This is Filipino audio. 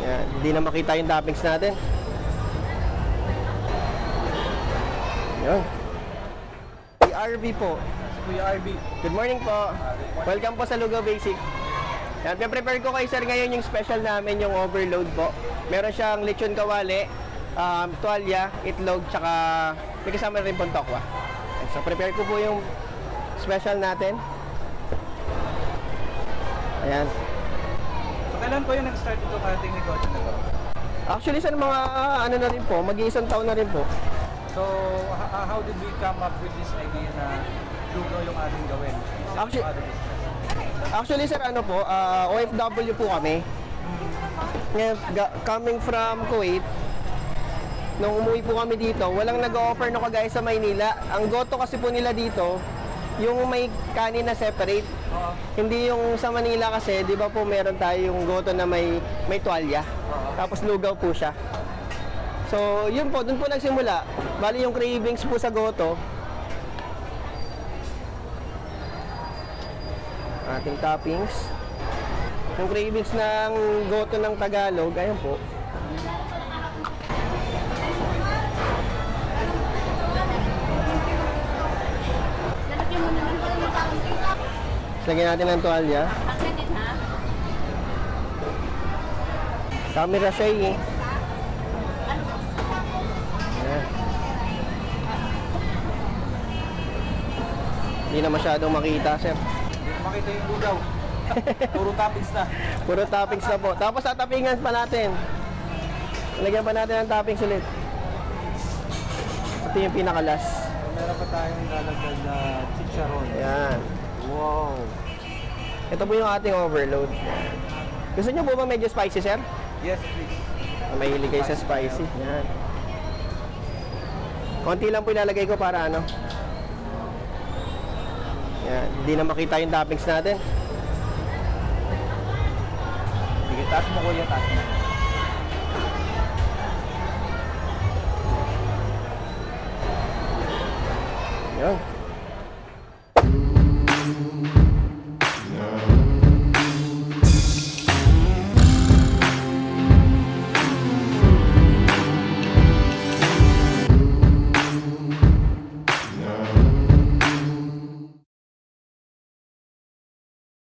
Yan, hindi na makita yung toppings natin. Yan. RV po. Kuya RB. Good morning po. Welcome po sa Lugaw Basic. Yan, prepare ko kay sir ngayon yung special namin, yung overload po. Meron siyang lechon kawali, um, tuwalya, itlog, tsaka may kasama rin pong tokwa. So prepare ko po yung special natin. Ayan. Kailan po yung nag-start ito karating negosyo na to? Actually sir, mga ah, ano na rin po, mag-iisang taon na rin po. So h- how did we come up with this idea na lugaw yung ating gawin? Actually- of other business? Actually sir, ano po, ah, OFW po kami. Ngayon, ga- coming from Kuwait, nung umuwi po kami dito, walang nag-offer no kagaya sa Maynila. Ang goto kasi po nila dito, yung may kanin na separate. Oo. Hindi yung sa Manila kasi, di ba po meron tayo yung goto na may, may tuwalya. Oo. Tapos lugaw po siya. So, yun po, dun po nagsimula. Bali yung cravings po sa goto. Ating toppings. Yung cravings ng goto ng Tagalog, ayan po. Lagyan natin ng tuwalya. Camera shy eh. Ayan. Hindi na masyadong makita, sir. Hindi makita yung lugaw. Puro toppings na. Puro toppings na po. Tapos tatapingan pa natin. Lagyan pa natin ng toppings ulit. Ito yung pinakalas. Meron pa tayong lalagyan na chicharon. Ayan. Wow. Ito po yung ating overload. Gusto niyo po ba medyo spicy, sir? Yes, please. Mahilig kayo sa spicy. Yan. Konti lang po ilalagay ko para ano. Yan. Hindi na makita yung toppings natin. Sige, taas mo kuya, taas mo. Yan.